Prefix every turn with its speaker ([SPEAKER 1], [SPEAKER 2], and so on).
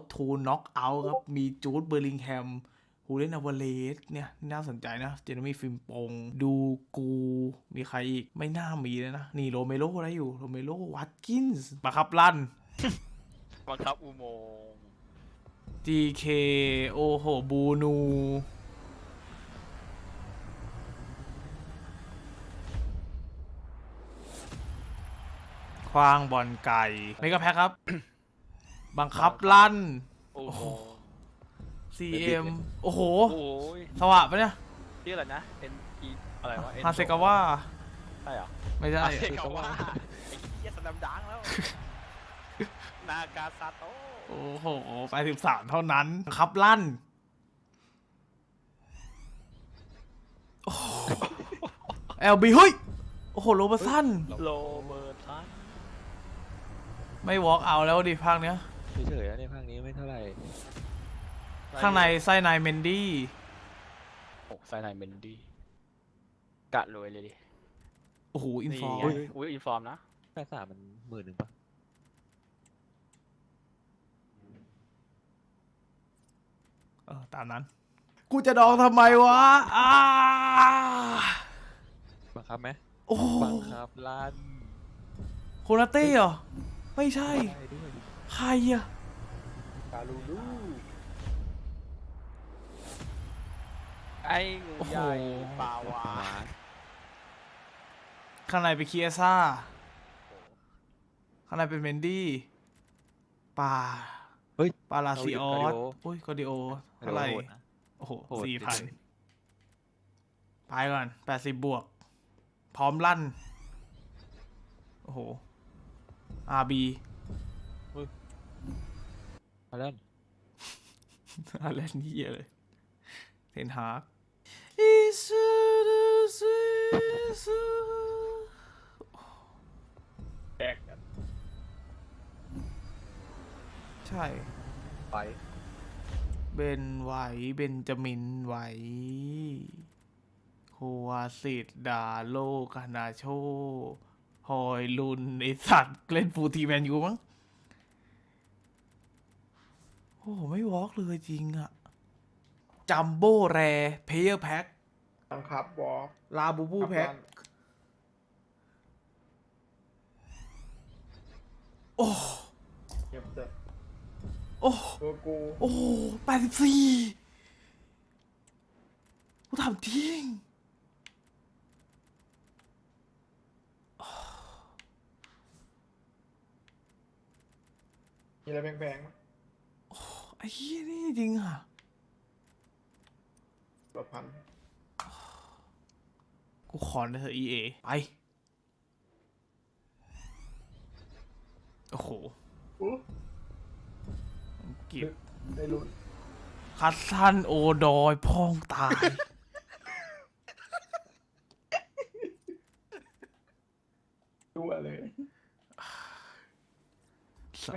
[SPEAKER 1] ดทูน็อกเอาท์ครับ มีจูดเบอร์ลิงแฮมฮูเลนอวาเลสเนี่ยน่าสนใจนะ เจนมีฟิมปง ดูกู มีใครอีก ไม่น่ามีเลยนะ นี่โรเมโรอะไรอยู่ โรเมโรวัตกินส์มาครับลั่น
[SPEAKER 2] บังคับอุโมงค์
[SPEAKER 1] GK โอ้โห บูนู คว้างบอลไก่ ไม่ก็แพ้ครับ บังคับลั่น
[SPEAKER 2] อุโมงค์
[SPEAKER 1] CM โอ้โห
[SPEAKER 2] โอ้ย
[SPEAKER 1] สวะปะเนี่ย
[SPEAKER 2] ชื่ออะไรนะ N E อะไรวะ
[SPEAKER 1] ฮาเซกาว่า
[SPEAKER 2] ใช่เหรอ
[SPEAKER 1] ไม่ใช่
[SPEAKER 2] ฮาเซกาว่าไอ้เหี้ยสนามดังแล้ว นากาซาโตะ
[SPEAKER 1] โอ้โหไปสิบสามเท่านั้นครับลั่นเอลบีเฮ้ย โอ้โห โรเบอร์สัน
[SPEAKER 2] โรเบิร์ตสัน
[SPEAKER 1] ไม่วอล์กเอาแล้วดิภาคเนี้ย
[SPEAKER 3] เฉยๆนะในภาคนี้ไม่เท่าไหร่
[SPEAKER 1] ข้างในไส้ในเมนดี้
[SPEAKER 2] โอ้ไซนายเมนดี้กะรวยเลยดิ
[SPEAKER 1] โอ้โหอินฟอร์
[SPEAKER 2] ไงอุ้ยอินฟอร์มนะ
[SPEAKER 3] แค่สามมันหมื่นหนึ่งปะ
[SPEAKER 1] เออตามนั้น กูจะดองทำไมวะอ้า
[SPEAKER 3] บังคับไหม
[SPEAKER 1] โอ้โห
[SPEAKER 3] บังคับลั่น
[SPEAKER 1] โคนาเต้เหรอ ไม่ใช่
[SPEAKER 3] ได้ด้วย
[SPEAKER 1] ใครอะ
[SPEAKER 3] กาลูลู
[SPEAKER 2] ไอ้งูใหญ่ปลาวา
[SPEAKER 3] หมา
[SPEAKER 1] ข้างในเป็นเคียซ่า ข้างในเป็นเมนดี้ปา
[SPEAKER 3] เฮ้ย
[SPEAKER 1] ปาลาซิออส
[SPEAKER 3] กาดิโอ
[SPEAKER 1] อุ้ยกอดิโอเท่าไหร่
[SPEAKER 3] โหดนะ
[SPEAKER 1] โอ้โห
[SPEAKER 3] โหด
[SPEAKER 1] สี่พัน
[SPEAKER 3] จริง
[SPEAKER 1] ไปก่อนแปดสิบบวก พร้อมลั่น โอ้โห RB
[SPEAKER 3] มาลั่น
[SPEAKER 1] อะไรนี่เหี้ยเลยเทนฮาก
[SPEAKER 2] แดกกัน
[SPEAKER 1] ใช่
[SPEAKER 3] ไป
[SPEAKER 1] เบนไหวเบนจามินไหวโควาสิตดาโลกานาโชฮอยลุนไอสัตว์ เล่นฟูลทีแมนยูมั้งโอ้โหไม่วอล์กเลยจริงอะจัมโบ้แรเพเยอร์แพ็ค
[SPEAKER 4] บังคับวอล์ก
[SPEAKER 1] ลาบูบูแพ็คโอ้
[SPEAKER 4] เก็บเสร็จ
[SPEAKER 1] โอ้
[SPEAKER 4] ตัวกู
[SPEAKER 1] โอ้แปดสิบสี่กูถามจริง
[SPEAKER 4] มีอะไรแพงๆไหม
[SPEAKER 1] ไอ้เหี้ยนี่จริงอะ
[SPEAKER 4] ตัวพัน
[SPEAKER 1] กูขอนะเธอะ EA ไป โอ้โห
[SPEAKER 4] อู้
[SPEAKER 1] อังกฤษ
[SPEAKER 4] ได้ลุ้น
[SPEAKER 1] คัสซันโอดอยพองตาย
[SPEAKER 4] ตัวเลย